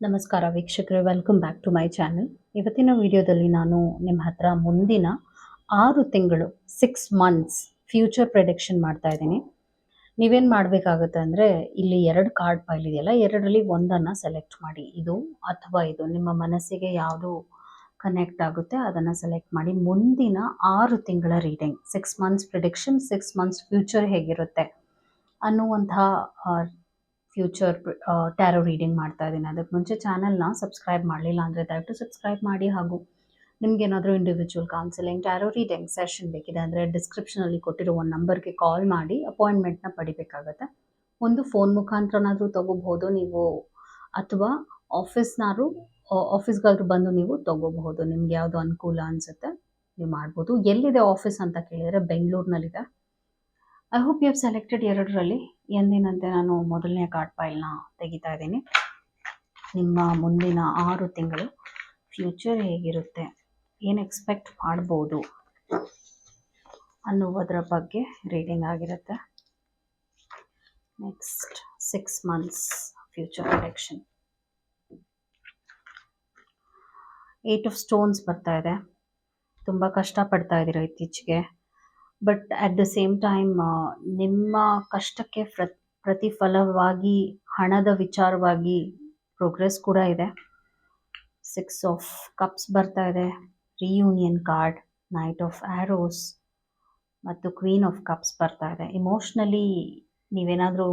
ನಮಸ್ಕಾರ ವೀಕ್ಷಕರೇ welcome back to my channel ಇವತ್ತಿನ ವಿಡಿಯೋದಲ್ಲಿ ನಾನು ನಿಮ್ಮ ಹತ್ರ ಮುಂದಿನ ಆರು ತಿಂಗಳು ಸಿಕ್ಸ್ ಮಂತ್ಸ್ ಫ್ಯೂಚರ್ ಪ್ರೆಡಿಕ್ಷನ್ ಮಾಡ್ತಾ ಇದ್ದೀನಿ. ನೀವೇನು ಮಾಡಬೇಕಾಗುತ್ತೆ ಅಂದರೆ, ಇಲ್ಲಿ ಎರಡು ಕಾರ್ಡ್ ಫೈಲ್ ಇದೆಯಲ್ಲ, ಎರಡರಲ್ಲಿ ಒಂದನ್ನು ಸೆಲೆಕ್ಟ್ ಮಾಡಿ. ಇದು ಅಥವಾ ಇದು ನಿಮ್ಮ ಮನಸ್ಸಿಗೆ ಯಾವುದು ಕನೆಕ್ಟ್ ಆಗುತ್ತೆ, ಅದನ್ನು ಸೆಲೆಕ್ಟ್ ಮಾಡಿ ಮುಂದಿನ ಆರು ತಿಂಗಳ reading six months prediction six months future ಹೇಗಿರುತ್ತೆ ಅನ್ನುವಂತಹ ಫ್ಯೂಚರ್ ಟ್ಯಾರೋ ರೀಡಿಂಗ್ ಮಾಡ್ತಾ ಇದ್ದೀನಿ. ಅದಕ್ಕೆ ಮುಂಚೆ ಚಾನಲ್ನ ಸಬ್ಸ್ಕ್ರೈಬ್ ಮಾಡಲಿಲ್ಲ ಅಂದರೆ ದಯವಿಟ್ಟು ಸಬ್ಸ್ಕ್ರೈಬ್ ಮಾಡಿ ಹಾಗೂ ನಿಮಗೇನಾದರೂ individual counselling tarot reading session ಬೇಕಿದೆ ಅಂದರೆ ಡಿಸ್ಕ್ರಿಪ್ಷನಲ್ಲಿ ಕೊಟ್ಟಿರೋ ಒಂದು ನಂಬರ್ಗೆ ಕಾಲ್ ಮಾಡಿ ಅಪಾಯಿಂಟ್ಮೆಂಟ್ನ ಪಡಿಬೇಕಾಗತ್ತೆ. ಒಂದು ಫೋನ್ ಮುಖಾಂತರನಾದರೂ ತೊಗೋಬಹುದು ನೀವು, ಅಥವಾ ಆಫೀಸ್ನಾರು ಆಫೀಸ್ಗಾದ್ರು ಬಂದು ನೀವು ತೊಗೋಬಹುದು. ನಿಮ್ಗೆ ಯಾವುದು ಅನುಕೂಲ ಅನಿಸುತ್ತೆ, ನೀವು ಮಾಡ್ಬೋದು. ಎಲ್ಲಿದೆ ಆಫೀಸ್ ಅಂತ ಕೇಳಿದರೆ ಬೆಂಗಳೂರಿನಲ್ಲಿದೆ. I hope you have selected ಎರಡರಲ್ಲಿ ಎಂದಿನಂತೆ ನಾನು ಮೊದಲನೇ ಕಾರ್ಡ್ ಫೈಲ್ನ ತೆಗಿತಾ ಇದ್ದೀನಿ. ನಿಮ್ಮ ಮುಂದಿನ ಆರು ತಿಂಗಳು ಫ್ಯೂಚರ್ ಹೇಗಿರುತ್ತೆ, ಏನು ಎಕ್ಸ್ಪೆಕ್ಟ್ ಮಾಡ್ಬೋದು ಅನ್ನುವುದರ ಬಗ್ಗೆ ರೀಡಿಂಗ್ ಆಗಿರುತ್ತೆ. Next six months future production eight of stones ಬರ್ತಾ ಇದೆ. ತುಂಬ ಕಷ್ಟಪಡ್ತಾ ಇದ್ದೀರಾ ಇತ್ತೀಚೆಗೆ. But at the same time ನಿಮ್ಮ ಕಷ್ಟಕ್ಕೆ ಪ್ರ, ಪ್ರತಿಫಲವಾಗಿ, ಹಣದ ವಿಚಾರವಾಗಿ ಪ್ರೋಗ್ರೆಸ್ ಕೂಡ ಇದೆ. ಸಿಕ್ಸ್ ಆಫ್ ಕಪ್ಸ್ ಬರ್ತಾ ಇದೆ. Reunion card knight of arrows ಮತ್ತು ಕ್ವೀನ್ ಆಫ್ ಕಪ್ಸ್ ಬರ್ತಾ ಇದೆ. ಇಮೋಷ್ನಲಿ ನೀವೇನಾದರೂ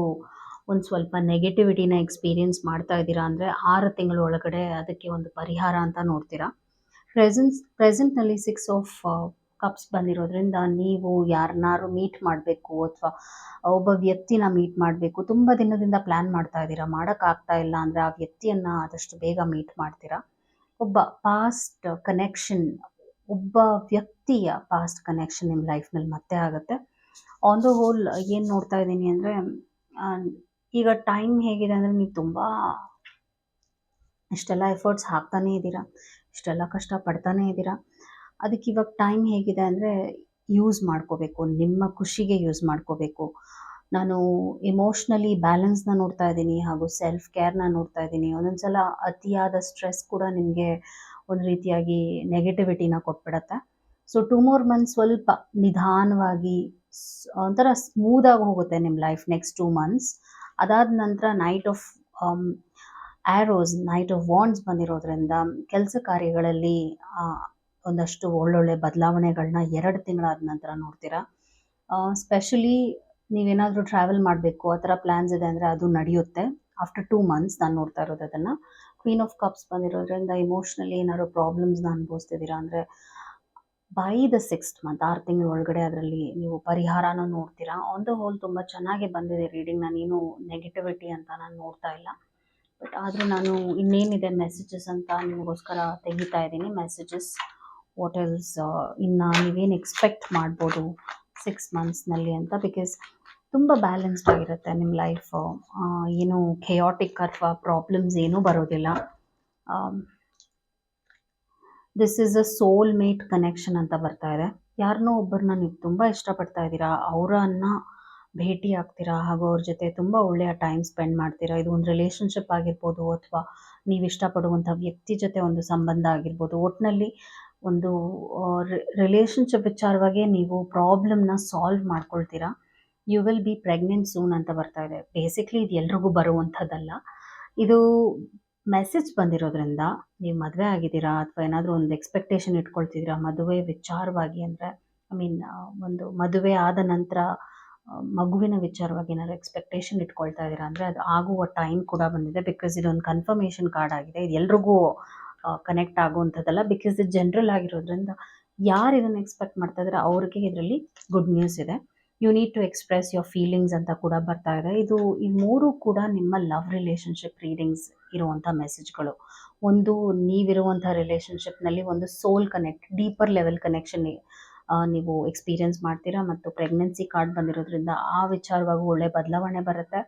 ಒಂದು ಸ್ವಲ್ಪ ನೆಗೆಟಿವಿಟಿನ ಎಕ್ಸ್ಪೀರಿಯನ್ಸ್ ಮಾಡ್ತಾ ಇದ್ದೀರಾ ಅಂದರೆ ಆರು ತಿಂಗಳ ಒಳಗಡೆ ಅದಕ್ಕೆ ಒಂದು ಪರಿಹಾರ ಅಂತ ನೋಡ್ತೀರಾ? ಪ್ರೆಸೆನ್ಸ್ ಪ್ರೆಸೆಂಟ್ನಲ್ಲಿ ಸಿಕ್ಸ್ ಆಫ್ ಕಪ್ಸ್ ಬಂದಿರೋದ್ರಿಂದ ನೀವು ಯಾರನ್ನಾರು ಮೀಟ್ ಮಾಡಬೇಕು ಅಥವಾ ಒಬ್ಬ ವ್ಯಕ್ತಿನ ಮೀಟ್ ಮಾಡಬೇಕು, ತುಂಬ ದಿನದಿಂದ ಪ್ಲ್ಯಾನ್ ಮಾಡ್ತಾ ಇದ್ದೀರಾ? ಮಾಡೋಕ್ಕಾಗ್ತಾ ಇಲ್ಲ ಅಂದರೆ ಆ ವ್ಯಕ್ತಿಯನ್ನು ಆದಷ್ಟು ಬೇಗ ಮೀಟ್ ಮಾಡ್ತೀರಾ? ಒಬ್ಬ ಪಾಸ್ಟ್ ಕನೆಕ್ಷನ್ ಒಬ್ಬ ವ್ಯಕ್ತಿಯ ಪಾಸ್ಟ್ ಕನೆಕ್ಷನ್ ನಿಮ್ಮ ಲೈಫ್ನಲ್ಲಿ ಮತ್ತೆ ಆಗುತ್ತೆ. ಆನ್ ದ ಹೋಲ್ ಏನು ನೋಡ್ತಾ ಇದ್ದೀನಿ ಅಂದರೆ ಈಗ ಟೈಮ್ ಹೇಗಿದೆ ಅಂದರೆ ನೀವು ತುಂಬ ಇಷ್ಟೆಲ್ಲ ಎಫರ್ಟ್ಸ್ ಹಾಕ್ತಾನೇ ಇದ್ದೀರಾ? ಇಷ್ಟೆಲ್ಲ ಕಷ್ಟ ಪಡ್ತಾನೇ ಇದ್ದೀರಾ? ಅದಕ್ಕೆ ಇವಾಗ ಟೈಮ್ ಹೇಗಿದೆ ಅಂದರೆ ಯೂಸ್ ಮಾಡ್ಕೋಬೇಕು, ನಿಮ್ಮ ಖುಷಿಗೆ ಯೂಸ್ ಮಾಡ್ಕೋಬೇಕು. ನಾನು ಇಮೋಷ್ನಲಿ ಬ್ಯಾಲೆನ್ಸ್ನ ನೋಡ್ತಾ ಇದ್ದೀನಿ ಹಾಗೂ ಸೆಲ್ಫ್ ಕೇರ್ನ ನೋಡ್ತಾ ಇದ್ದೀನಿ. ಒಂದೊಂದು ಸಲ ಅತಿಯಾದ ಸ್ಟ್ರೆಸ್ ಕೂಡ ನಿಮಗೆ ಒಂದು ರೀತಿಯಾಗಿ ನೆಗೆಟಿವಿಟಿನ ಕೊಟ್ಬಿಡತ್ತೆ. ಸೊ ಟೂ ಮೋರ್ ಮಂತ್ಸ್ ಸ್ವಲ್ಪ ನಿಧಾನವಾಗಿ ಒಂಥರ ಸ್ಮೂದಾಗಿ ಹೋಗುತ್ತೆ ನಿಮ್ಮ ಲೈಫ್ ನೆಕ್ಸ್ಟ್ ಟೂ ಮಂತ್ಸ್ ಅದಾದ ನಂತರ knight of arrows knight of wands ಬಂದಿರೋದ್ರಿಂದ ಕೆಲಸ ಕಾರ್ಯಗಳಲ್ಲಿ ಒಂದಷ್ಟು ಒಳ್ಳೊಳ್ಳೆ ಬದಲಾವಣೆಗಳನ್ನ ಎರಡು ತಿಂಗಳಾದ ನಂತರ ನೋಡ್ತೀರಾ? ಸ್ಪೆಷಲಿ ನೀವೇನಾದರೂ ಟ್ರಾವೆಲ್ ಮಾಡಬೇಕು, ಆ ಥರ ಪ್ಲ್ಯಾನ್ಸ್ ಇದೆ ಅಂದರೆ ಅದು ನಡೆಯುತ್ತೆ. ಆಫ್ಟರ್ ಟೂ ಮಂತ್ಸ್ ನಾನು ನೋಡ್ತಾ ಇರೋದು ಅದನ್ನು. ಕ್ವೀನ್ ಆಫ್ ಕಪ್ಸ್ ಬಂದಿರೋದ್ರಿಂದ ಇಮೋಷ್ನಲಿ ಏನಾದ್ರು ಪ್ರಾಬ್ಲಮ್ಸ್ನ ಅನುಭವಿಸ್ತಿದ್ದೀರಾ ಅಂದರೆ ಬೈ ದ ಸಿಕ್ಸ್ತ್ ಮಂತ್ ಆರು ತಿಂಗಳ ಒಳಗಡೆ ಅದರಲ್ಲಿ ನೀವು ಪರಿಹಾರನ ನೋಡ್ತೀರಾ? ಆನ್ ದ ಹೋಲ್ ತುಂಬ ಚೆನ್ನಾಗಿ ಬಂದಿದೆ ರೀಡಿಂಗ್ ನಾನೇನು ನೆಗೆಟಿವಿಟಿ ಅಂತ ನಾನು ನೋಡ್ತಾ ಇಲ್ಲ. ಬಟ್ ಆದರೂ ನಾನು ಇನ್ನೇನಿದೆ ಮೆಸೇಜಸ್ ಅಂತ ನಿಮಗೋಸ್ಕರ ತೆಗಿತಾ ಇದ್ದೀನಿ. ಮೆಸೇಜಸ್ ವಾಟ್ ಎಲ್ಸ್ ಇನ್ನು ನೀವೇನು ಎಕ್ಸ್ಪೆಕ್ಟ್ ಮಾಡ್ಬೋದು ಸಿಕ್ಸ್ ಮಂತ್ಸ್ನಲ್ಲಿ ಅಂತ? ಬಿಕಾಸ್ ತುಂಬ ಬ್ಯಾಲೆನ್ಸ್ಡ್ ಆಗಿರುತ್ತೆ ನಿಮ್ಮ ಲೈಫ್ ಏನು ಖಯಾಟಿಕ್ ಅಥವಾ ಪ್ರಾಬ್ಲಮ್ಸ್ ಏನೂ ಬರೋದಿಲ್ಲ. This is a soul mate connection ಅಂತ ಬರ್ತಾ ಇದೆ. ಯಾರನ್ನೋ ಒಬ್ಬರನ್ನ ನೀವು ತುಂಬ ಇಷ್ಟಪಡ್ತಾ ಇದ್ದೀರಾ, ಅವರನ್ನು ಭೇಟಿ ಆಗ್ತೀರಾ, ಹಾಗೂ ಅವ್ರ ಜೊತೆ ತುಂಬ ಒಳ್ಳೆಯ ಟೈಮ್ ಸ್ಪೆಂಡ್ ಮಾಡ್ತೀರಾ, ಇದು ಒಂದು ರಿಲೇಷನ್ಶಿಪ್ ಆಗಿರ್ಬೋದು ಅಥವಾ ನೀವು ಇಷ್ಟಪಡುವಂಥ ವ್ಯಕ್ತಿ ಜೊತೆ ಒಂದು ಸಂಬಂಧ ಆಗಿರ್ಬೋದು ಒಟ್ಟಿನಲ್ಲಿ ಒಂದು ರಿಲೇಷನ್ಶಿಪ್ ವಿಚಾರವಾಗಿ ನೀವು ಪ್ರಾಬ್ಲಮ್ನ solve ಮಾಡ್ಕೊಳ್ತೀರಾ? You will be pregnant soon ಅಂತ ಬರ್ತಾ ಇದೆ. ಬೇಸಿಕ್ಲಿ ಇದು ಎಲ್ರಿಗೂ ಬರುವಂಥದ್ದಲ್ಲ. ಇದು ಮೆಸೇಜ್ ಬಂದಿರೋದ್ರಿಂದ ನೀವು ಮದುವೆ ಆಗಿದ್ದೀರಾ ಅಥವಾ ಏನಾದರೂ ಒಂದು ಎಕ್ಸ್ಪೆಕ್ಟೇಷನ್ ಇಟ್ಕೊಳ್ತಿದ್ದೀರಾ ಮದುವೆ ವಿಚಾರವಾಗಿ ಅಂದರೆ ಐ ಮೀನ್ ಒಂದು ಮದುವೆ ಆದ ನಂತರ ಮಗುವಿನ ವಿಚಾರವಾಗಿ ಏನಾದ್ರು ಎಕ್ಸ್ಪೆಕ್ಟೇಷನ್ ಇಟ್ಕೊಳ್ತಾ ಇದ್ದೀರಾ ಅಂದರೆ ಅದು ಆಗುವ ಟೈಮ್ ಕೂಡ ಬಂದಿದೆ ಬಿಕಾಸ್ ಇದೊಂದು ಕನ್ಫರ್ಮೇಷನ್ ಕಾರ್ಡ್ ಆಗಿದೆ. ಇದು ಎಲ್ರಿಗೂ ಕನೆಕ್ಟ್ ಆಗುವಂಥದ್ದಲ್ಲ ಬಿಕಾಸ್ ಇದು ಜನರಲ್ ಆಗಿರೋದ್ರಿಂದ ಯಾರು ಇದನ್ನು ಎಕ್ಸ್ಪೆಕ್ಟ್ ಮಾಡ್ತಾ ಇದ್ರೆ ಅವ್ರಿಗೆ ಇದರಲ್ಲಿ ಗುಡ್ ನ್ಯೂಸ್ ಇದೆ. You need to express your feelings ಅಂತ ಕೂಡ ಬರ್ತಾ ಇದೆ. ಇದು ಈ ಮೂರು ಕೂಡ ನಿಮ್ಮ ಲವ್ ರಿಲೇಷನ್ಶಿಪ್ ರೀಡಿಂಗ್ಸ್ ಇರುವಂಥ ಮೆಸೇಜ್ಗಳು ಒಂದು ನೀವಿರುವಂಥ ರಿಲೇಷನ್ಶಿಪ್ನಲ್ಲಿ ಒಂದು soul connect deeper level connection ನೀವು ಎಕ್ಸ್ಪೀರಿಯನ್ಸ್ ಮಾಡ್ತೀರಾ ಮತ್ತು ಪ್ರೆಗ್ನೆನ್ಸಿ ಕಾರ್ಡ್ ಬಂದಿರೋದ್ರಿಂದ ಆ ವಿಚಾರವಾಗಿ ಒಳ್ಳೆ ಬದಲಾವಣೆ ಬರುತ್ತೆ.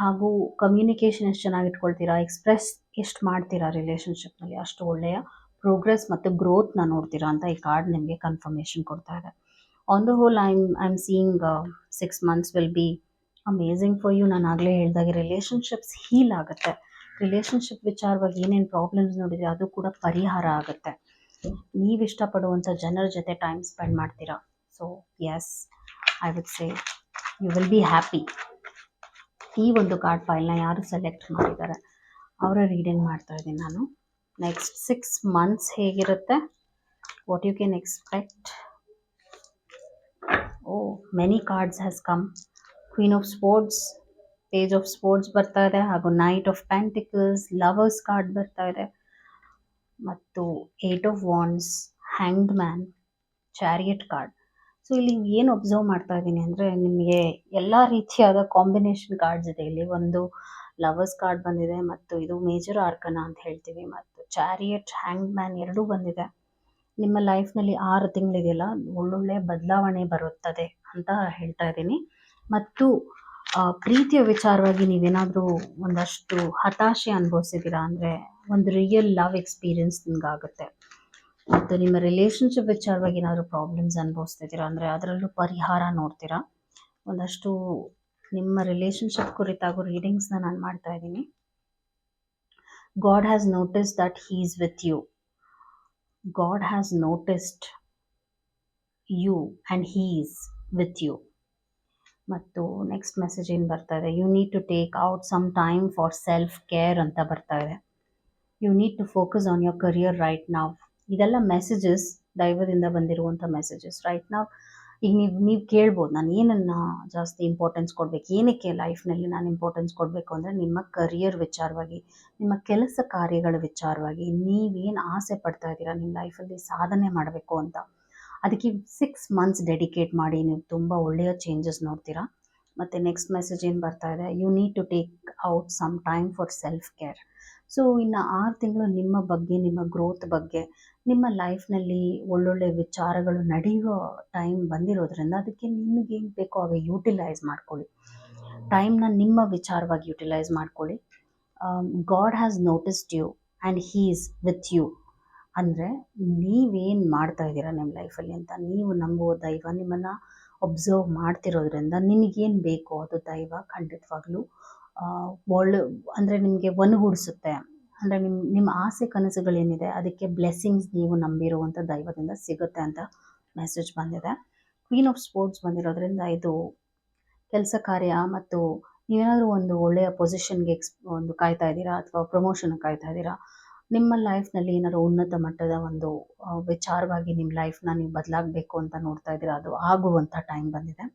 ಹಾಗೂ ಕಮ್ಯುನಿಕೇಷನ್ ಎಷ್ಟು ಚೆನ್ನಾಗಿ ಇಟ್ಕೊಳ್ತೀರಾ? ಎಕ್ಸ್ಪ್ರೆಸ್ ಎಷ್ಟು ಮಾಡ್ತೀರಾ ರಿಲೇಷನ್ಶಿಪ್ನಲ್ಲಿ ಅಷ್ಟು ಒಳ್ಳೆಯ ಪ್ರೋಗ್ರೆಸ್ ಮತ್ತು ಗ್ರೋತ್ನ ನೋಡ್ತೀರಾ ಅಂತ ಈ ಕಾರ್ಡ್ ನಿಮಗೆ ಕನ್ಫರ್ಮೇಷನ್ ಕೊಡ್ತಾ ಇದೆ. On the whole I I am seeing six months will be amazing for you ನಾನು ಆಗಲೇ ಹೇಳಿದಾಗೆ ರಿಲೇಷನ್ಶಿಪ್ಸ್ ಹೀಲ್ ಆಗುತ್ತೆ. ರಿಲೇಷನ್ಶಿಪ್ ವಿಚಾರವಾಗಿ ಏನೇನು ಪ್ರಾಬ್ಲಮ್ಸ್ ನೋಡಿದ್ರೆ ಅದು ಕೂಡ ಪರಿಹಾರ ಆಗುತ್ತೆ. ನೀವು ಇಷ್ಟಪಡುವಂಥ ಜನರ ಜೊತೆ ಟೈಮ್ ಸ್ಪೆಂಡ್ ಮಾಡ್ತೀರಾ? So yes I would say you will be happy ಈ ಒಂದು ಕಾರ್ಡ್ ಫೈಲ್ನ ಯಾರು ಸೆಲೆಕ್ಟ್ ಮಾಡಿದ್ದಾರೆ, ಅವರ ರೀಡಿಂಗ್ ಮಾಡ್ತಾ ಇದ್ದೀನಿ ನಾನು. ನೆಕ್ಸ್ಟ್ ಸಿಕ್ಸ್ ಮಂತ್ಸ್ ಹೇಗಿರುತ್ತೆ? What you can expect oh many cards has come queen of swords page of swords ಬರ್ತಾ ಇದೆ, ಹಾಗೂ knight of pentacles lovers card ಬರ್ತಾ ಇದೆ. ಮತ್ತು eight of wands hanged man chariot card so ಇಲ್ಲಿ ಏನು observe ಮಾಡ್ತಾ ಇದ್ದೀನಿ ಅಂದರೆ ನಿಮಗೆ ಎಲ್ಲ ರೀತಿಯಾದ ಕಾಂಬಿನೇಷನ್ ಕಾರ್ಡ್ಸ್ ಇದೆ. ಇಲ್ಲಿ ಒಂದು ಲವರ್ಸ್ ಕಾರ್ಡ್ ಬಂದಿದೆ ಮತ್ತು ಇದು ಮೇಜರ್ ಆರ್ಕನ ಅಂತ ಹೇಳ್ತೀವಿ ಮತ್ತು ಚಾರಿಯಟ್ ಹ್ಯಾಂಗ್ ಮ್ಯಾನ್ ಎರಡೂ ಬಂದಿದೆ. ನಿಮ್ಮ ಲೈಫ್ನಲ್ಲಿ ಆರು ತಿಂಗಳಿದೆಯಲ್ಲ, ಒಳ್ಳೊಳ್ಳೆ ಬದಲಾವಣೆ ಬರುತ್ತದೆ ಅಂತ ಹೇಳ್ತಾ ಇದ್ದೀನಿ. ಮತ್ತು ಪ್ರೀತಿಯ ವಿಚಾರವಾಗಿ ನೀವೇನಾದರೂ ಒಂದಷ್ಟು ಹತಾಶೆ ಅನುಭವಿಸಿದ್ದೀರಾ ಅಂದರೆ ಒಂದು ರಿಯಲ್ ಲವ್ ಎಕ್ಸ್ಪೀರಿಯನ್ಸ್ ನಿಮ್ಗಾಗುತ್ತೆ. ಮತ್ತು ನಿಮ್ಮ ರಿಲೇಷನ್ಶಿಪ್ ವಿಚಾರವಾಗಿ ಏನಾದರೂ ಪ್ರಾಬ್ಲಮ್ಸ್ ಅನುಭವಿಸ್ತಿದ್ದೀರಾ? ಅಂದರೆ ಅದರಲ್ಲೂ ಪರಿಹಾರ ನೋಡ್ತೀರಾ? ಒಂದಷ್ಟು ನಿಮ್ಮ ರಿಲೇಷನ್ಶಿಪ್ ಕುರಿತಾಗೋ ರೀಡಿಂಗ್ಸ್ನ ನಾನು ಮಾಡ್ತಾ ಇದ್ದೀನಿ. God has notice that he is with you God has noticed you and he is with you ಮತ್ತು ನೆಕ್ಸ್ಟ್ ಮೆಸೇಜ್ ಏನು ಬರ್ತಾ ಇದೆ? You need to take out some time for self care ಅಂತ ಬರ್ತಾ ಇದೆ. You need to focus on your career right now ಇದೆಲ್ಲ messages ದೈವದಿಂದ ಬಂದಿರುವಂಥ messages right ನಾವು ಈಗ ನೀವು ನೀವು ಕೇಳ್ಬೋದು, ನಾನು ಏನನ್ನ ಜಾಸ್ತಿ ಇಂಪಾರ್ಟೆನ್ಸ್ ಕೊಡಬೇಕು, ಏನಕ್ಕೆ ಲೈಫ್ನಲ್ಲಿ ನಾನು ಇಂಪಾರ್ಟೆನ್ಸ್ ಕೊಡಬೇಕು ಅಂದರೆ ನಿಮ್ಮ ಕರಿಯರ್ ವಿಚಾರವಾಗಿ, ನಿಮ್ಮ ಕೆಲಸ ಕಾರ್ಯಗಳ ವಿಚಾರವಾಗಿ ನೀವೇನು ಆಸೆ ಪಡ್ತಾ ಇದ್ದೀರಾ, ನಿಮ್ಮ ಲೈಫಲ್ಲಿ ಸಾಧನೆ ಮಾಡಬೇಕು ಅಂತ. ಅದಕ್ಕೆ ಸಿಕ್ಸ್ ಮಂತ್ಸ್ ಡೆಡಿಕೇಟ್ ಮಾಡಿ, ನೀವು ತುಂಬ ಒಳ್ಳೆಯ ಚೇಂಜಸ್ ನೋಡ್ತೀರಾ. ಮತ್ತು ನೆಕ್ಸ್ಟ್ ಮೆಸೇಜ್ ಏನು ಬರ್ತಾ ಇದೆ? You need to take out some time for self care so ಇನ್ನು ಆರು ತಿಂಗಳು ನಿಮ್ಮ ಬಗ್ಗೆ, ನಿಮ್ಮ ಗ್ರೋತ್ ಬಗ್ಗೆ ನಿಮ್ಮ ಲೈಫ್ನಲ್ಲಿ ಒಳ್ಳೊಳ್ಳೆ ವಿಚಾರಗಳು ನಡೆಯುವ ಟೈಮ್ ಬಂದಿರೋದ್ರಿಂದ ಅದಕ್ಕೆ ನಿಮಗೇನು ಬೇಕೋ ಹಾಗೆ ಯೂಟಿಲೈಸ್ ಮಾಡ್ಕೊಳ್ಳಿ. ಟೈಮ್ನ ನಿಮ್ಮ ವಿಚಾರವಾಗಿ ಯುಟಿಲೈಸ್ ಮಾಡ್ಕೊಳ್ಳಿ. God has noticed you and he is with you ಅಂದರೆ ನೀವೇನು ಮಾಡ್ತಾ ಇದ್ದೀರಾ ನಿಮ್ಮ ಲೈಫಲ್ಲಿ ಅಂತ ನೀವು ನಂಬುವ ದೈವ ನಿಮ್ಮನ್ನು ಒಬ್ಸರ್ವ್ ಮಾಡ್ತಿರೋದ್ರಿಂದ ನಿಮಗೇನು ಬೇಕೋ ಅದು ದೈವ ಖಂಡಿತವಾಗ್ಲೂ ಒಳ್ಳೆ, ಅಂದರೆ ನಿಮಗೆ ಒನಗೂಡಿಸುತ್ತೆ ಅಂದರೆ ನಿಮ್ಮ ನಿಮ್ಮ ಆಸೆ ಕನಸುಗಳೇನಿದೆ ಅದಕ್ಕೆ ಬ್ಲೆಸ್ಸಿಂಗ್ಸ್ ನೀವು ನಂಬಿರುವಂಥ ದೈವದಿಂದ ಸಿಗುತ್ತೆ ಅಂತ ಮೆಸೇಜ್ ಬಂದಿದೆ. ಕ್ವೀನ್ ಆಫ್ ಸ್ಪೋರ್ಟ್ಸ್ ಬಂದಿರೋದ್ರಿಂದ ಇದು ಕೆಲಸ ಕಾರ್ಯ ಮತ್ತು ನೀವೇನಾದರೂ ಒಂದು ಒಳ್ಳೆಯ ಪೊಸಿಷನ್ಗೆ ಎಕ್ಸ್ ಒಂದು ಕಾಯ್ತಾ ಇದ್ದೀರಾ ಅಥವಾ ಪ್ರಮೋಷನ್ ಕಾಯ್ತಾ ಇದ್ದೀರಾ? ನಿಮ್ಮ ಲೈಫ್ನಲ್ಲಿ ಏನಾದ್ರು ಉನ್ನತ ಮಟ್ಟದ ಒಂದು ವಿಚಾರವಾಗಿ ನಿಮ್ಮ ಲೈಫ್ನ ನೀವು ಬದಲಾಗಬೇಕು ಅಂತ ನೋಡ್ತಾ ಇದ್ದೀರಾ? ಅದು ಆಗುವಂಥ ಟೈಮ್ ಬಂದಿದೆ.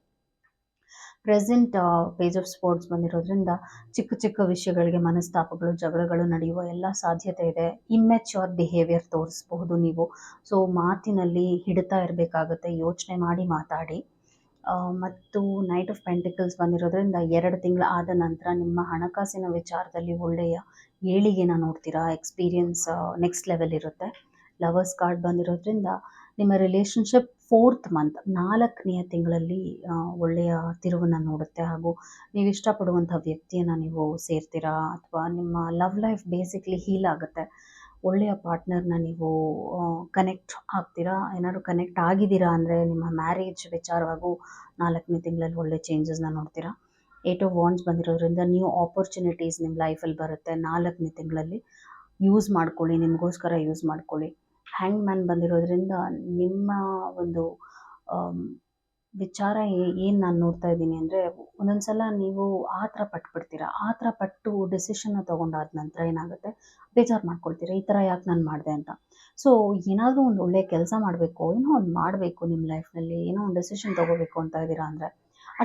ಪ್ರೆಸೆಂಟ್ ಪೇಜ್ ಆಫ್ ಸ್ಪೋರ್ಟ್ಸ್ ಬಂದಿರೋದ್ರಿಂದ ಚಿಕ್ಕ ಚಿಕ್ಕ ವಿಷಯಗಳಿಗೆ ಮನಸ್ತಾಪಗಳು, ಜಗಳಗಳು ನಡೆಯುವ ಎಲ್ಲ ಸಾಧ್ಯತೆ ಇದೆ. ಇಮ್ಮೆಚ್ಯೂರ್ ಬಿಹೇವಿಯರ್ ತೋರಿಸಬಹುದು ನೀವು. ಸೊ ಮಾತಿನಲ್ಲಿ ಹಿಡಿತಾ ಇರಬೇಕಾಗುತ್ತೆ. ಯೋಚನೆ ಮಾಡಿ ಮಾತಾಡಿ. ಮತ್ತು ನೈಟ್ ಆಫ್ ಪೆಂಟಿಕಲ್ಸ್ ಬಂದಿರೋದ್ರಿಂದ ಎರಡು ತಿಂಗಳು ಆದ ನಂತರ ನಿಮ್ಮ ಹಣಕಾಸಿನ ವಿಚಾರದಲ್ಲಿ ಒಳ್ಳೆಯ ಏಳಿಗೆನ ನೋಡ್ತೀರಾ? ಎಕ್ಸ್ಪೀರಿಯನ್ಸ್ ನೆಕ್ಸ್ಟ್ ಲೆವೆಲ್ ಇರುತ್ತೆ. ಲವರ್ಸ್ ಕಾರ್ಡ್ ಬಂದಿರೋದ್ರಿಂದ ನಿಮ್ಮ ರಿಲೇಷನ್ಶಿಪ್ ಫೋರ್ತ್ ಮಂತ್ ನಾಲ್ಕನೆಯ ತಿಂಗಳಲ್ಲಿ ಒಳ್ಳೆಯ ತಿರುವನ್ನು ನೋಡುತ್ತೆ. ಹಾಗೂ ನೀವು ಇಷ್ಟಪಡುವಂಥ ವ್ಯಕ್ತಿಯನ್ನು ನೀವು ಸೇರ್ತೀರಾ? ಅಥವಾ ನಿಮ್ಮ ಲವ್ ಲೈಫ್ ಬೇಸಿಕ್ಲಿ ಹೀಲ್ ಆಗುತ್ತೆ. ಒಳ್ಳೆಯ ಪಾರ್ಟ್ನರ್ನ ನೀವು ಕನೆಕ್ಟ್ ಆಗ್ತೀರಾ? ಏನಾದ್ರು ಕನೆಕ್ಟ್ ಆಗಿದ್ದೀರಾ ಅಂದರೆ ನಿಮ್ಮ ಮ್ಯಾರೇಜ್ ವಿಚಾರವಾಗೂ ನಾಲ್ಕನೇ ತಿಂಗಳಲ್ಲಿ ಒಳ್ಳೆ ಚೇಂಜಸ್ನ ನೋಡ್ತೀರಾ? ಏಟ್ ಆಫ್ ವಾಂಡ್ಸ್ ಬಂದಿರೋದ್ರಿಂದ ನ್ಯೂ ಆಪರ್ಚುನಿಟೀಸ್ ನಿಮ್ಮ ಲೈಫಲ್ಲಿ ಬರುತ್ತೆ ನಾಲ್ಕನೇ ತಿಂಗಳಲ್ಲಿ. ಯೂಸ್ ಮಾಡ್ಕೊಳ್ಳಿ, ನಿಮಗೋಸ್ಕರ ಯೂಸ್ ಮಾಡ್ಕೊಳ್ಳಿ. ಹ್ಯಾಂಗ್ ಮ್ಯಾನ್ ಬಂದಿರೋದ್ರಿಂದ ನಿಮ್ಮ ಒಂದು ವಿಚಾರ ಏನು ನಾನು ನೋಡ್ತಾ ಇದ್ದೀನಿ ಅಂದರೆ ಒಂದೊಂದು ಸಲ ನೀವು ಆ ಥರ ಪಟ್ಬಿಡ್ತೀರ? ಆ ಥರ ಪಟ್ಟು ಡಿಸಿಷನ್ನ ತಗೊಂಡಾದ ನಂತರ ಏನಾಗುತ್ತೆ? ಬೇಜಾರು ಮಾಡ್ಕೊಳ್ತೀರಾ? ಈ ಥರ ಯಾಕೆ ನಾನು ಮಾಡಿದೆ ಅಂತ? ಸೊ ಏನಾದರೂ ಒಂದು ಒಳ್ಳೆಯ ಕೆಲಸ ಮಾಡಬೇಕು, ಏನೋ ಒಂದು ಮಾಡಬೇಕು ನಿಮ್ಮ ಲೈಫ್ನಲ್ಲಿ ಏನೋ ಒಂದು ಡೆಸಿಷನ್ ತೊಗೋಬೇಕು ಅಂತ ಇದ್ದೀರಾ ಅಂದರೆ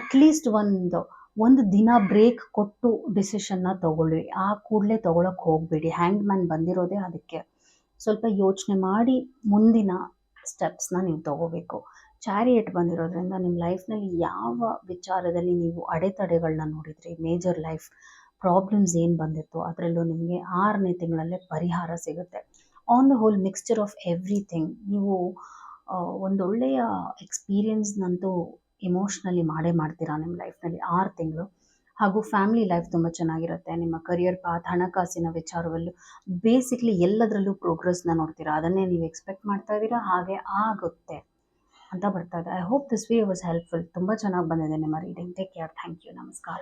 ಅಟ್ಲೀಸ್ಟ್ ಒಂದು ಒಂದು ದಿನ ಬ್ರೇಕ್ ಕೊಟ್ಟು ಡಿಸಿಷನ್ನ ತಗೊಳ್ಳಿ. ಆ ಕೂಡಲೇ ತೊಗೊಳಕ್ಕೆ ಹೋಗಬೇಡಿ. ಹ್ಯಾಂಗ್ ಮ್ಯಾನ್ ಬಂದಿರೋದೇ ಅದಕ್ಕೆ. ಸ್ವಲ್ಪ ಯೋಚನೆ ಮಾಡಿ ಮುಂದಿನ ಸ್ಟೆಪ್ಸ್ನ ನೀವು ತಗೋಬೇಕು. ಚಾರಿಯೇಟ್ ಬಂದಿರೋದ್ರಿಂದ ನಿಮ್ಮ ಲೈಫ್ನಲ್ಲಿ ಯಾವ ವಿಚಾರದಲ್ಲಿ ನೀವು ಅಡೆತಡೆಗಳನ್ನ ನೋಡಿದ್ರಿ? ಮೇಜರ್ ಲೈಫ್ ಪ್ರಾಬ್ಲಮ್ಸ್ ಏನು ಬಂದಿತ್ತು? ಅದರಲ್ಲೂ ನಿಮಗೆ ಆರನೇ ತಿಂಗಳಲ್ಲೇ ಪರಿಹಾರ ಸಿಗುತ್ತೆ. On the whole mixture of everything ನೀವು ಒಂದೊಳ್ಳೆಯ ಎಕ್ಸ್ಪೀರಿಯನ್ಸ್ನಂತೂ ಇಮೋಷ್ನಲಿ ಮಾಡೇ ಮಾಡ್ತೀರಾ ನಿಮ್ಮ ಲೈಫ್ನಲ್ಲಿ ಆರು ತಿಂಗಳು. ಹಾಗೂ ಫ್ಯಾಮಿಲಿ ಲೈಫ್ ತುಂಬ ಚೆನ್ನಾಗಿರುತ್ತೆ. ನಿಮ್ಮ ಕರಿಯರ್ ಪಾತ್ ಹಣಕಾಸಿನ ವಿಚಾರವಲ್ಲೂ ಬೇಸಿಕ್ಲಿ ಎಲ್ಲದರಲ್ಲೂ ಪ್ರೋಗ್ರೆಸ್ನ ನೋಡ್ತೀರಾ? ಅದನ್ನೇ ನೀವು ಎಕ್ಸ್ಪೆಕ್ಟ್ ಮಾಡ್ತಾ ಇದ್ದೀರಾ? ಹಾಗೆ ಆಗುತ್ತೆ ಅಂತ ಬರ್ತಾ ಇದೆ. I hope this video was helpful ತುಂಬ ಚೆನ್ನಾಗಿ ಬಂದಿದೆ ನಿಮ್ಮ reading take care thank you ನಮಸ್ಕಾರ.